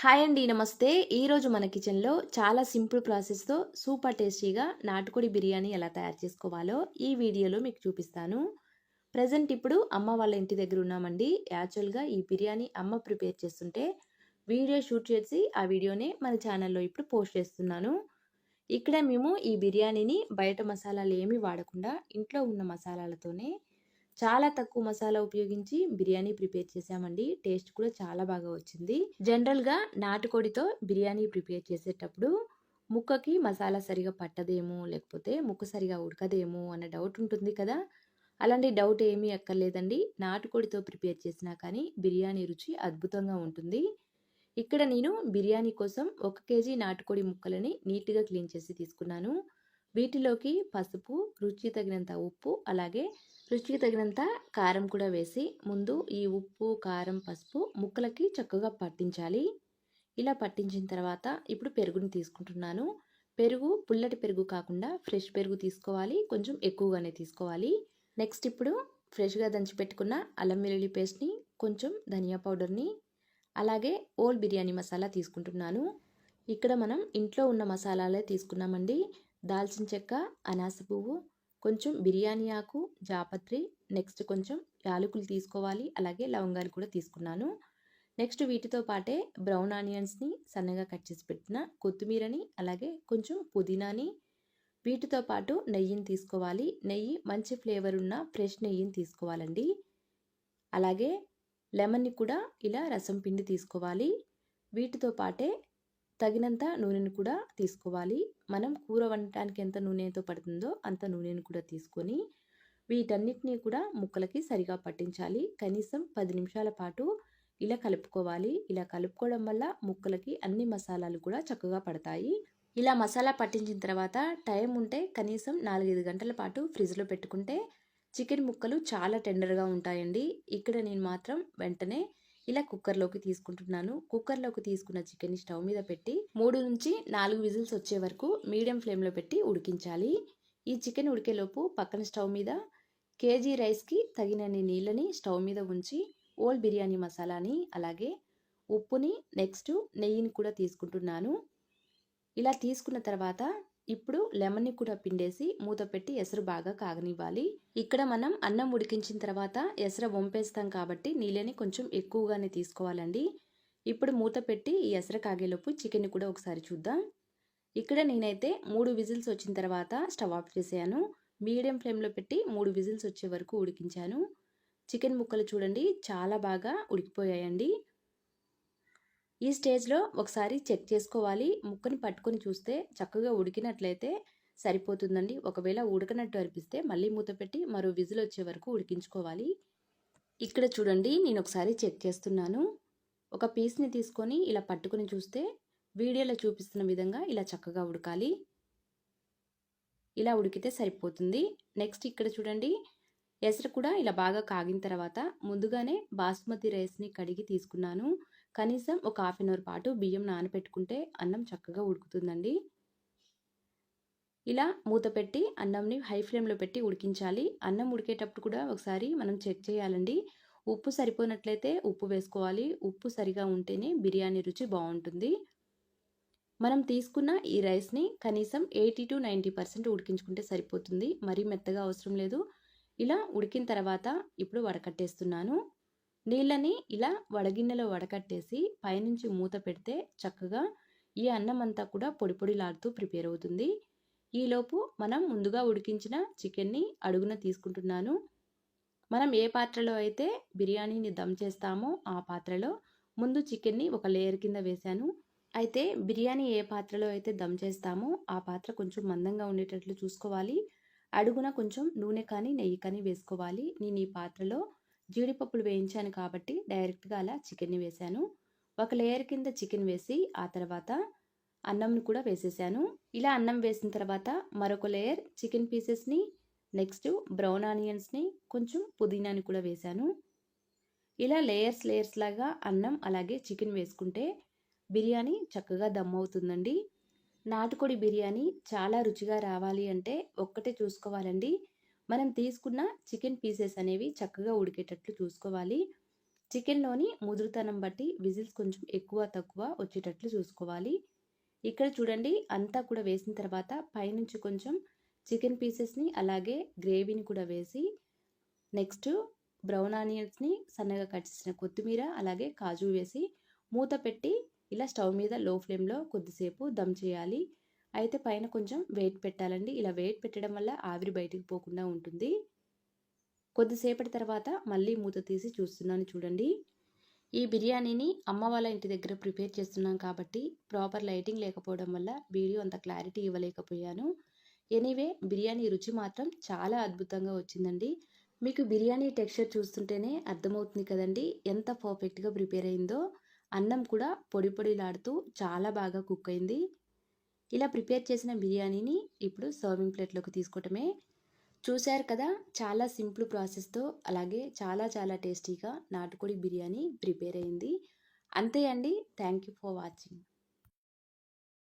Hi అండి నమస్తే. ఈరోజు మన కిచెన్లో చాలా సింపుల్ ప్రాసెస్తో సూపర్ టేస్టీగా నాటుకోడి బిర్యానీ ఎలా తయారు చేసుకోవాలో ఈ వీడియోలో మీకు చూపిస్తాను. ప్రజెంట్ ఇప్పుడు అమ్మ వాళ్ళ ఇంటి దగ్గర ఉన్నామండి. యాక్చువల్గా ఈ బిర్యానీ అమ్మ ప్రిపేర్ చేస్తుంటే వీడియో షూట్ చేసి ఆ వీడియోనే మన ఛానల్లో ఇప్పుడు పోస్ట్ చేస్తున్నాను. ఇక్కడ మేము ఈ బిర్యానీని బయట మసాలాలు ఏమీ వాడకుండా ఇంట్లో ఉన్న మసాలాలతోనే చాలా తక్కువ మసాలా ఉపయోగించి బిర్యానీ ప్రిపేర్ చేసామండి టేస్ట్ కూడా చాలా బాగా వచ్చింది. జనరల్గా నాటుకోడితో బిర్యానీ ప్రిపేర్ చేసేటప్పుడు ముక్కకి మసాలా సరిగా పట్టదేమో లేకపోతే ముక్క సరిగా ఉడకదేమో అన్న డౌట్ ఉంటుంది కదా. అలాంటి డౌట్ ఏమీ అక్కర్లేదండి. నాటుకోడితో ప్రిపేర్ చేసినా కానీ బిర్యానీ రుచి అద్భుతంగా ఉంటుంది. ఇక్కడ నేను బిర్యానీ కోసం ఒక కేజీ నాటుకోడి ముక్కలని నీట్గా క్లీన్ చేసి తీసుకున్నాను. వీటిలోకి పసుపు రుచి తగినంత ఉప్పు అలాగే రుచికి తగినంత కారం కూడా వేసి ముందు ఈ ఉప్పు కారం పసుపు ముక్కలకి చక్కగా పట్టించాలి. ఇలా పట్టించిన తర్వాత ఇప్పుడు పెరుగుని తీసుకుంటున్నాను. పెరుగు పుల్లటి పెరుగు కాకుండా ఫ్రెష్ పెరుగు తీసుకోవాలి. కొంచెం ఎక్కువగానే తీసుకోవాలి. నెక్స్ట్ ఇప్పుడు ఫ్రెష్గా దంచి పెట్టుకున్న అల్లం వెల్లుల్లి పేస్ట్ని కొంచెం ధనియా పౌడర్ని అలాగే ఓల్ బిర్యానీ మసాలా తీసుకుంటున్నాను. ఇక్కడ మనం ఇంట్లో ఉన్న మసాలాలే తీసుకున్నామండి. దాల్చిన చెక్క అనాస పువ్వు కొంచెం బిర్యానీ ఆకు జాపత్రి నెక్స్ట్ కొంచెం యాలకులు తీసుకోవాలి. అలాగే లవంగాలు కూడా తీసుకున్నాను. నెక్స్ట్ వీటితో పాటే బ్రౌన్ ఆనియన్స్ని సన్నగా కట్ చేసి పెట్టిన కొత్తిమీరని అలాగే కొంచెం పుదీనాని వీటితో పాటు నెయ్యిని తీసుకోవాలి. నెయ్యి మంచి ఫ్లేవర్ ఉన్న ఫ్రెష్ నెయ్యిని తీసుకోవాలండి. అలాగే లెమన్ని కూడా ఇలా రసం పిండి తీసుకోవాలి. వీటితో పాటే తగినంత నూనెను కూడా తీసుకోవాలి. మనం కూర వండటానికి ఎంత నూనెతో పడుతుందో అంత నూనెను కూడా తీసుకొని వీటన్నిటినీ కూడా ముక్కలకి సరిగా పట్టించాలి. కనీసం పది నిమిషాల పాటు ఇలా కలుపుకోవాలి. ఇలా కలుపుకోవడం వల్ల ముక్కలకి అన్ని మసాలాలు కూడా చక్కగా పడతాయి. ఇలా మసాలా పట్టించిన తర్వాత టైం ఉంటే కనీసం నాలుగైదు గంటల పాటు ఫ్రిడ్జ్లో పెట్టుకుంటే చికెన్ ముక్కలు చాలా టెండర్గా ఉంటాయండి. ఇక్కడ నేను మాత్రం వెంటనే ఇలా కుక్కర్లోకి తీసుకుంటున్నాను. కుక్కర్లోకి తీసుకున్న చికెన్ని స్టవ్ మీద పెట్టి మూడు నుంచి నాలుగు విజిల్స్ వచ్చే వరకు మీడియం ఫ్లేమ్లో పెట్టి ఉడికించాలి. ఈ చికెన్ ఉడికేలోపు పక్కన స్టవ్ మీద కేజీ రైస్కి తగినన్ని నీళ్ళని స్టవ్ మీద ఉంచి ఓల్ బిర్యానీ మసాలాని అలాగే ఉప్పుని నెక్స్ట్ నెయ్యిని కూడా తీసుకుంటున్నాను. ఇలా తీసుకున్న తర్వాత ఇప్పుడు లెమన్ని కూడా పిండేసి మూత పెట్టి ఎసరు బాగా కాగనివ్వాలి. ఇక్కడ మనం అన్నం ఉడికించిన తర్వాత ఎసర వంపేస్తాం కాబట్టి నీళ్ళని కొంచెం ఎక్కువగానే తీసుకోవాలండి. ఇప్పుడు మూత పెట్టి ఈ ఎసర కాగేలోపు చికెన్ కూడా ఒకసారి చూద్దాం. ఇక్కడ నేనైతే మూడు విజిల్స్ వచ్చిన తర్వాత స్టవ్ ఆఫ్ చేసాను మీడియం ఫ్లేమ్లో పెట్టి మూడు విజిల్స్ వచ్చే వరకు ఉడికించాను. చికెన్ ముక్కలు చూడండి చాలా బాగా ఉడికిపోయాయండి. ఈ స్టేజ్లో ఒకసారి చెక్ చేసుకోవాలి. ముక్కని పట్టుకొని చూస్తే చక్కగా ఉడికినట్లయితే సరిపోతుందండి. ఒకవేళ ఉడకనట్టు అనిపిస్తే మళ్ళీ మూత పెట్టి మరో విజిల్ వచ్చే వరకు ఉడికించుకోవాలి. ఇక్కడ చూడండి నేను ఒకసారి చెక్ చేస్తున్నాను. ఒక పీస్ని తీసుకొని ఇలా పట్టుకొని చూస్తే వీడియోలో చూపిస్తున్న విధంగా ఇలా చక్కగా ఉడకాలి. ఇలా ఉడికితే సరిపోతుంది. నెక్స్ట్ ఇక్కడ చూడండి ఎసరు కూడా ఇలా బాగా కాగిన తర్వాత ముందుగానే బాస్మతి రైస్ని కడిగి తీసుకున్నాను. కనీసం ఒక హాఫ్ అన్ అవర్ పాటు బియ్యం నానబెట్టుకుంటే అన్నం చక్కగా ఉడుకుతుందండి. ఇలా మూత పెట్టి అన్నంని హై ఫ్లేమ్లో పెట్టి ఉడికించాలి. అన్నం ఉడికేటప్పుడు కూడా ఒకసారి మనం చెక్ చేయాలండి. ఉప్పు సరిపోయినట్లయితే ఉప్పు వేసుకోవాలి. ఉప్పు సరిగా ఉంటేనే బిర్యానీ రుచి బాగుంటుంది. మనం తీసుకున్న ఈ రైస్ని కనీసం ఎయిటీ టు నైంటీ పర్సెంట్ ఉడికించుకుంటే సరిపోతుంది. మరీ మెత్తగా అవసరం లేదు. ఇలా ఉడికిన తర్వాత ఇప్పుడు వడకట్టేస్తున్నాను. నీళ్ళని ఇలా వడగిన్నెలో వడకట్టేసి పైనుంచి మూత పెడితే చక్కగా ఈ అన్నం అంతా కూడా పొడి పొడిలాడుతూ ప్రిపేర్ అవుతుంది. ఈలోపు మనం ముందుగా ఉడికించిన చికెన్ని అడుగున తీసుకుంటున్నాను. మనం ఏ పాత్రలో అయితే బిర్యానీని దమ్ చేస్తామో ఆ పాత్రలో ముందు చికెన్ని ఒక లేయర్ కింద వేశాను. అయితే బిర్యానీ ఏ పాత్రలో అయితే దమ్ చేస్తామో ఆ పాత్ర కొంచెం మందంగా ఉండేటట్లు చూసుకోవాలి. అడుగున కొంచెం నూనె కానీ నెయ్యి కానీ వేసుకోవాలి. నేను ఈ పాత్రలో జీడిపప్పులు వేయించాను కాబట్టి డైరెక్ట్గా అలా చికెన్ని వేశాను ఒక లేయర్ కింద చికెన్ వేసి ఆ తర్వాత అన్నంని కూడా వేసేసాను. ఇలా అన్నం వేసిన తర్వాత మరొక లేయర్ చికెన్ పీసెస్ని నెక్స్ట్ బ్రౌన్ ఆనియన్స్ని కొంచెం పుదీనాని కూడా వేశాను ఇలా లేయర్స్ లేయర్స్ లాగా అన్నం అలాగే చికెన్ వేసుకుంటే బిర్యానీ చక్కగా దమ్ అవుతుందండి. నాటుకోడి బిర్యానీ చాలా రుచిగా రావాలి అంటే ఒక్కటే చూసుకోవాలండి. మనం తీసుకున్న చికెన్ పీసెస్ అనేవి చక్కగా ఉడికేటట్లు చూసుకోవాలి. చికెన్లోని ముదురుతనం బట్టి విజిల్స్ కొంచెం ఎక్కువ తక్కువ వచ్చేటట్లు చూసుకోవాలి. ఇక్కడ చూడండి అంతా కూడా వేసిన తర్వాత పైనుంచి కొంచెం చికెన్ పీసెస్ని అలాగే గ్రేవీని కూడా వేసి నెక్స్ట్ బ్రౌన్ ఆనియన్స్ని సన్నగా కట్ చేసిన కొత్తిమీర అలాగే కాజు వేసి మూత పెట్టి ఇలా స్టవ్ మీద లో ఫ్లేమ్లో కొద్దిసేపు దమ్ చేయాలి. అయితే పైన కొంచెం వెయిట్ పెట్టాలండి. ఇలా వెయిట్ పెట్టడం వల్ల ఆవిరి బయటికి పోకుండా ఉంటుంది. కొద్దిసేపటి తర్వాత మళ్ళీ మూత తీసి చూస్తున్నాను చూడండి. ఈ బిర్యానీని అమ్మ వాళ్ళ ఇంటి దగ్గర ప్రిపేర్ చేస్తున్నాం కాబట్టి ప్రాపర్ లైటింగ్ లేకపోవడం వల్ల వీడియో అంత క్లారిటీ ఇవ్వలేకపోయాను. ఎనీవే బిర్యానీ రుచి మాత్రం చాలా అద్భుతంగా వచ్చిందండి. మీకు బిర్యానీ టెక్స్చర్ చూస్తుంటేనే అర్థమవుతుంది కదండి ఎంత పర్ఫెక్ట్గా ప్రిపేర్ అయిందో. అన్నం కూడా పొడి పొడిలాడుతూ చాలా బాగా కుక్ అయింది. ఇలా ప్రిపేర్ చేసిన బిర్యానీని ఇప్పుడు సర్వింగ్ ప్లేట్లోకి తీసుకోవటమే. చూశారు కదా చాలా సింపుల్ ప్రాసెస్తో అలాగే చాలా చాలా టేస్టీగా నాటుకోడి బిర్యానీ ప్రిపేర్ అయింది. అంతే అండి. Thank you for watching.